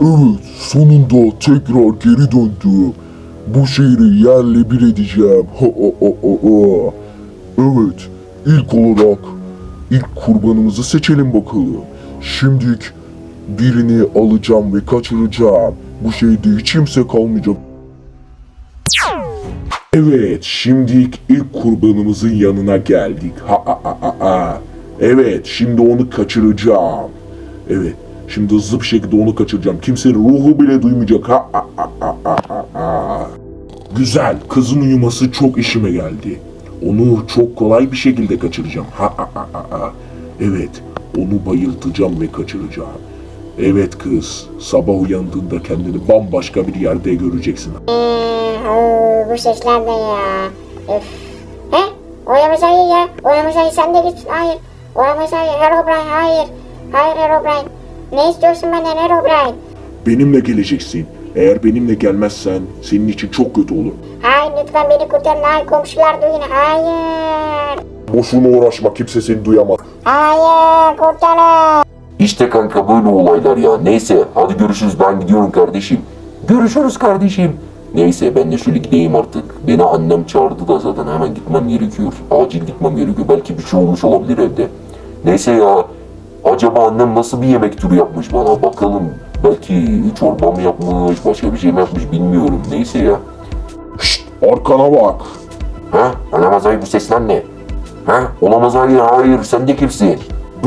Evet, sonunda tekrar geri döndüm. Bu şehri yerle bir edeceğim. Evet, ilk olarak ilk kurbanımızı seçelim bakalım. Şimdilik birini alacağım ve kaçıracağım. Bu şehirde hiç kimse kalmayacak. Evet, şimdi ilk kurbanımızın yanına geldik. Ha ha ha ha. Evet, şimdi onu kaçıracağım. Evet, şimdi hızlı bir şekilde onu kaçıracağım. Kimsenin ruhu bile duymayacak. Ha ha ha ha ha ha. Güzel, kızın uyuması çok işime geldi. Onu çok kolay bir şekilde kaçıracağım. Ha ha ha ha ha. Evet, onu bayıltacağım ve kaçıracağım. Evet kız, sabah uyandığında kendini bambaşka bir yerde göreceksin. Ee, oo, bu sesler de ya. Üf. He? Olamaz hayır ya. Olamaz hayır sen de git. Hayır. Olamaz hayır. Herobrine hayır. Hayır Herobrine. Ne istiyorsun benden Herobrine? Benimle geleceksin. Eğer benimle gelmezsen senin için çok kötü olur. Hayır lütfen beni kurtarın. Hayır komşular duyun. Hayır. Boşuna uğraşma kimse seni duyamaz. Hayır kurtarın. İşte kanka böyle olaylar ya. Neyse hadi görüşürüz ben gidiyorum kardeşim. Görüşürüz kardeşim. Neyse ben de şöyle gideyim artık. Beni annem çağırdı da zaten hemen gitmem gerekiyor. Acil gitmem gerekiyor. Belki bir şey olmuş olabilir evde. Neyse ya. Acaba annem nasıl bir yemek türü yapmış bana bakalım. Belki çorba mı yapmış, başka bir şey mi yapmış bilmiyorum. Neyse ya. Şşt arkana bak. Ha? Olamaz hayır bu sesler ne? Ha? Olamaz hayır hayır sen de kimsin?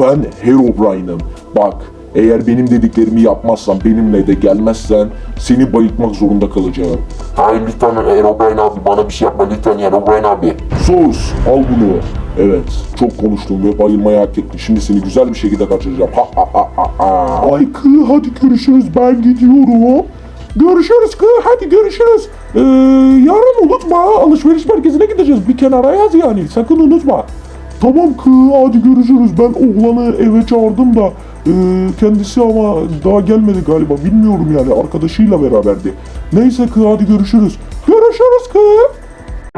Ben Herobrine'ım. Bak eğer benim dediklerimi yapmazsan benimle de gelmezsen seni bayıltmak zorunda kalacağım. Hayır lütfen Herobrine abi bana bir şey yapma lütfen Herobrine abi. Sus al bunu. Evet çok konuştun ve bayılmayı hak ettin. Şimdi seni güzel bir şekilde kaçıracağım. Ha ha ha ha ha. Ay kı hadi görüşürüz ben gidiyorum. Görüşürüz kı hadi görüşürüz. Ee, yarın unutma alışveriş merkezine gideceğiz. Bir kenara yaz yani sakın unutma. Tamam kı hadi görüşürüz. Ben oğlanı eve çağırdım da e, kendisi ama daha gelmedi galiba. Bilmiyorum yani arkadaşıyla beraberdi. Neyse kı hadi görüşürüz. Görüşürüz kı.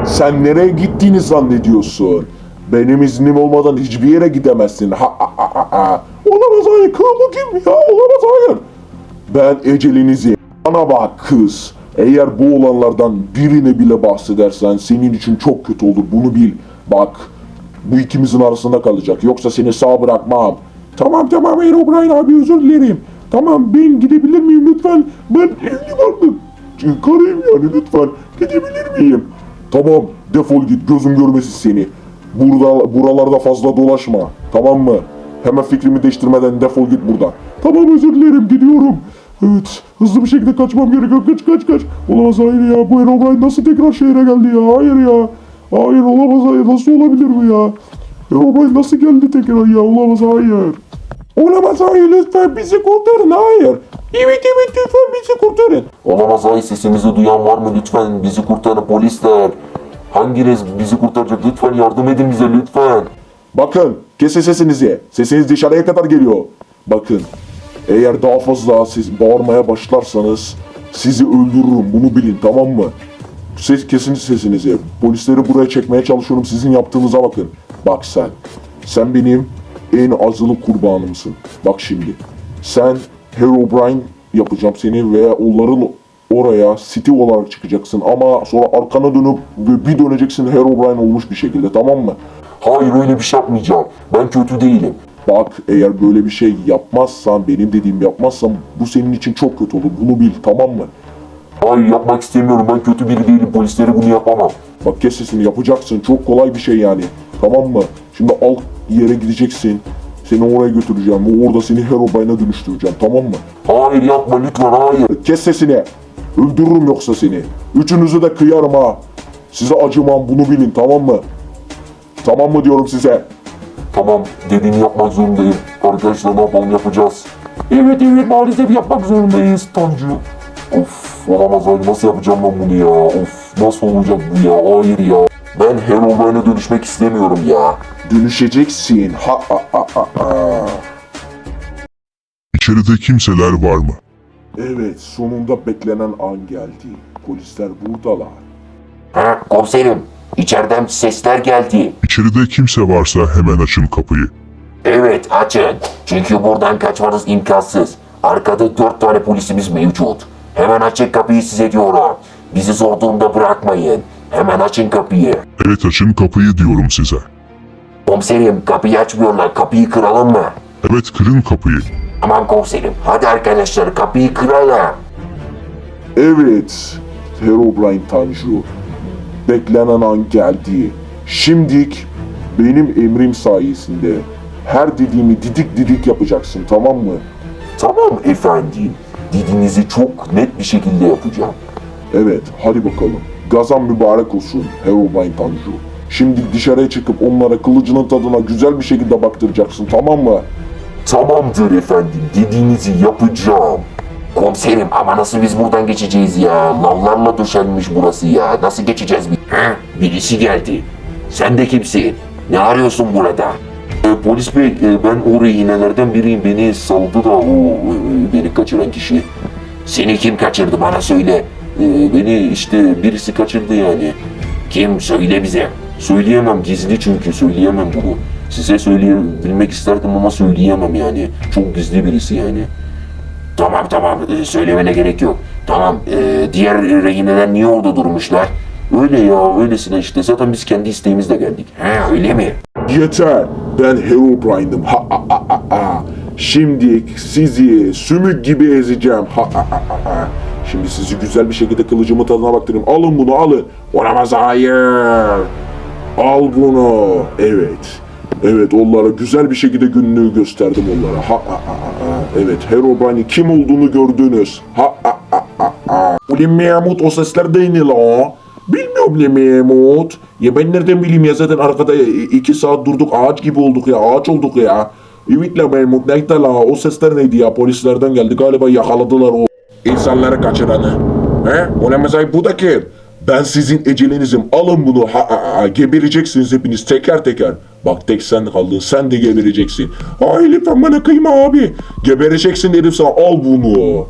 Sen nereye gittiğini zannediyorsun? Benim iznim olmadan hiçbir yere gidemezsin. Ha ha ha ha. Olamaz hayır. Bu kim ya? Olamaz hayır. Ben ecelinizi. Bana bak kız. Eğer bu olanlardan birine bile bahsedersen senin için çok kötü olur. Bunu bil. Bak. Bu ikimizin arasında kalacak. Yoksa seni sağ bırakmam. Tamam tamam Herobrine abi özür dilerim. Tamam ben gidebilir miyim lütfen? Ben evli vardım. Karıyım yani lütfen. Gidebilir miyim? Tamam defol git gözüm görmesin seni. Burada buralarda fazla dolaşma. Tamam mı? Hemen fikrimi değiştirmeden defol git buradan. Tamam özür dilerim gidiyorum. Evet hızlı bir şekilde kaçmam gerekiyor. Kaç kaç kaç. Olamaz hayır ya bu Herobrine nasıl tekrar şehre geldi ya? Hayır ya. Hayır olamaz hayır nasıl olabilir bu ya? Herobrine nasıl geldi tekrar ya? Olamaz hayır. Olamaz hayır lütfen bizi kurtarın hayır. Evet evet lütfen bizi kurtarın. Olamaz ay sesimizi duyan var mı lütfen bizi kurtarın polisler. Hanginiz bizi kurtaracak lütfen yardım edin bize lütfen. Bakın kesin sesinizi. Sesiniz dışarıya kadar geliyor. Bakın eğer daha fazla siz bağırmaya başlarsanız sizi öldürürüm bunu bilin tamam mı? Ses, kesin sesinizi. Polisleri buraya çekmeye çalışıyorum sizin yaptığınıza bakın. Bak sen. Sen benim en azılı kurbanımsın. Bak şimdi. Sen Herobrine yapacağım seni ve onların oraya City olarak çıkacaksın ama sonra arkana dönüp bir döneceksin Herobrine olmuş bir şekilde tamam mı? Hayır öyle bir şey yapmayacağım. Ben kötü değilim. Bak eğer böyle bir şey yapmazsan, benim dediğimi yapmazsan bu senin için çok kötü olur. Bunu bil tamam mı? Hayır yapmak istemiyorum ben kötü biri değilim polislere bunu yapamam. Bak kes sesini yapacaksın. Çok kolay bir şey yani. Tamam mı? Şimdi alt yere gideceksin. Seni oraya götüreceğim ve orada seni Herobrine'a dönüştüreceğim. Tamam mı? Hayır yapma lütfen hayır. Kes sesini. Öldürürüm yoksa seni. Üçünüzü de kıyarım ha. Size acımam bunu bilin tamam mı? Tamam mı diyorum size? Tamam dediğini yapmak zorundayım. Arkadaşlar ne yapalım yapacağız. Evet evet maalesef yapmak zorundayız Tanju. Of olamaz hayır nasıl yapacağım ben bunu ya. Of nasıl olacak bu ya hayır ya. Ben Herobrine'e dönüşmek istemiyorum ya. Dönüşeceksin. Ha ha ha ha. İçeride kimseler var mı? Evet sonunda beklenen an geldi. Polisler buradalar. Ha komiserim içeriden sesler geldi. İçeride kimse varsa hemen açın kapıyı. Evet açın. Çünkü buradan kaçmanız imkansız. Arkada dört tane polisimiz mevcut. Hemen açın kapıyı size diyorum. Bizi zor durumda bırakmayın. Hemen açın kapıyı. Evet açın kapıyı diyorum size. Komiserim kapıyı açmıyorlar. Kapıyı kıralım mı? Evet kırın kapıyı. Tamam komiserim. Hadi arkadaşlar kapıyı kıralım. Evet, Herobrine Tanju. Beklenen an geldi. Şimdik benim emrim sayesinde her dediğimi didik didik yapacaksın tamam mı? Tamam efendim. Dediğinizi çok net bir şekilde yapacağım. Evet, hadi bakalım. Gazan mübarek olsun Herobrine Tanju. Şimdi dışarıya çıkıp onlara kılıcının tadına güzel bir şekilde baktıracaksın tamam mı? Tamamdır efendim. Dediğinizi yapacağım. Komiserim ama nasıl biz buradan geçeceğiz ya? Lavlarla döşenmiş burası ya. Nasıl geçeceğiz biz? He? Birisi geldi. Sen de kimsin? Ne arıyorsun burada? E, polis bey e, ben o rehinelerden biriyim. Beni saldı da o e, beni kaçıran kişi. Seni kim kaçırdı bana söyle. E, beni işte birisi kaçırdı yani. Kim söyle bize. Söyleyemem gizli çünkü söyleyemem bunu. Size söyleyebilmek isterdim ama söyleyemem yani. Çok gizli birisi yani. Tamam tamam e, söylemene gerek yok. Tamam e, diğer rehineler niye orada durmuşlar? Öyle ya öylesine işte zaten biz kendi isteğimizle geldik. He öyle mi? Yeter, ben Herobrine'ım. Ha ha ha ha ha. Şimdi sizi sümük gibi ezeceğim. Ha ha ha ha ha. Şimdi sizi güzel bir şekilde kılıcımın tadına baktırayım. Alın bunu alın. Olamaz hayır. Al bunu. Evet. Evet onlara güzel bir şekilde günlüğü gösterdim onlara. Ha ha ha ha. Evet Herobrine'in kim olduğunu gördünüz. Ha ha ha ha ha. Ulan Mahmut o sesler de ne? Bilmiyorum ne Mahmut. Ya ben nereden bileyim ya zaten arkada iki saat durduk ağaç gibi olduk ya ağaç olduk ya. Evet la Mahmut neydi la o sesler neydi ya polislerden geldi galiba yakaladılar o insanları kaçıranı. He? Olamaz ay bu da kim? Ben sizin ecelinizim. Alın bunu. Ha, ha, ha. Gebereceksiniz hepiniz teker teker. Bak tek sen kaldın. Sen de gebereceksin. Ay lütfen bana kıyma abi. Gebereceksin dedim sana. Al bunu.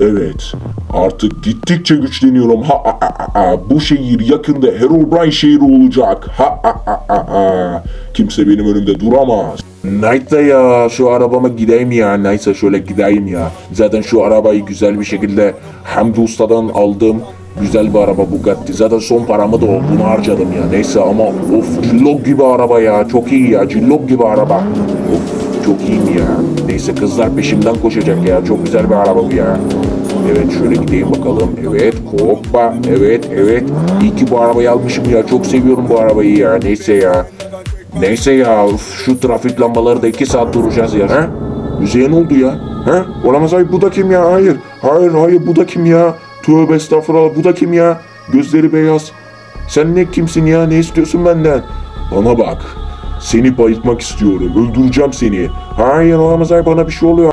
Evet. Artık gittikçe güçleniyorum. Ha, ha, ha, ha. Bu şehir yakında Herobrine şehri olacak. Ha, ha, ha, ha, ha. Kimse benim önümde duramaz. Neyse ya şu arabama gideyim ya. Neyse şöyle gideyim ya. Zaten şu arabayı güzel bir şekilde Hamdi Usta'dan aldım. Güzel bir araba Bugatti. Zaten son paramı da o. Bunu harcadım ya. Neyse ama of cillop gibi araba ya. Çok iyi ya. Cillop gibi araba. Of çok iyiyim ya. Neyse kızlar peşimden koşacak ya. Çok güzel bir araba bu ya. Evet şöyle gideyim bakalım. Evet hoppa. Evet evet. İyi ki bu arabayı almışım ya. Çok seviyorum bu arabayı ya. Neyse ya. Neyse ya uf, şu trafik lambaları da iki saat duracağız ya. Ha? Müziğe ne oldu ya? Ha? Olamaz ay bu da kim ya? Hayır. Hayır hayır bu da kim ya? Tövbe estağfurullah bu da kim ya? Gözleri beyaz. Sen ne kimsin ya? Ne istiyorsun benden? Bana bak. Seni bayıltmak istiyorum. Öldüreceğim seni. Hayır olamaz ay bana bir şey oluyor.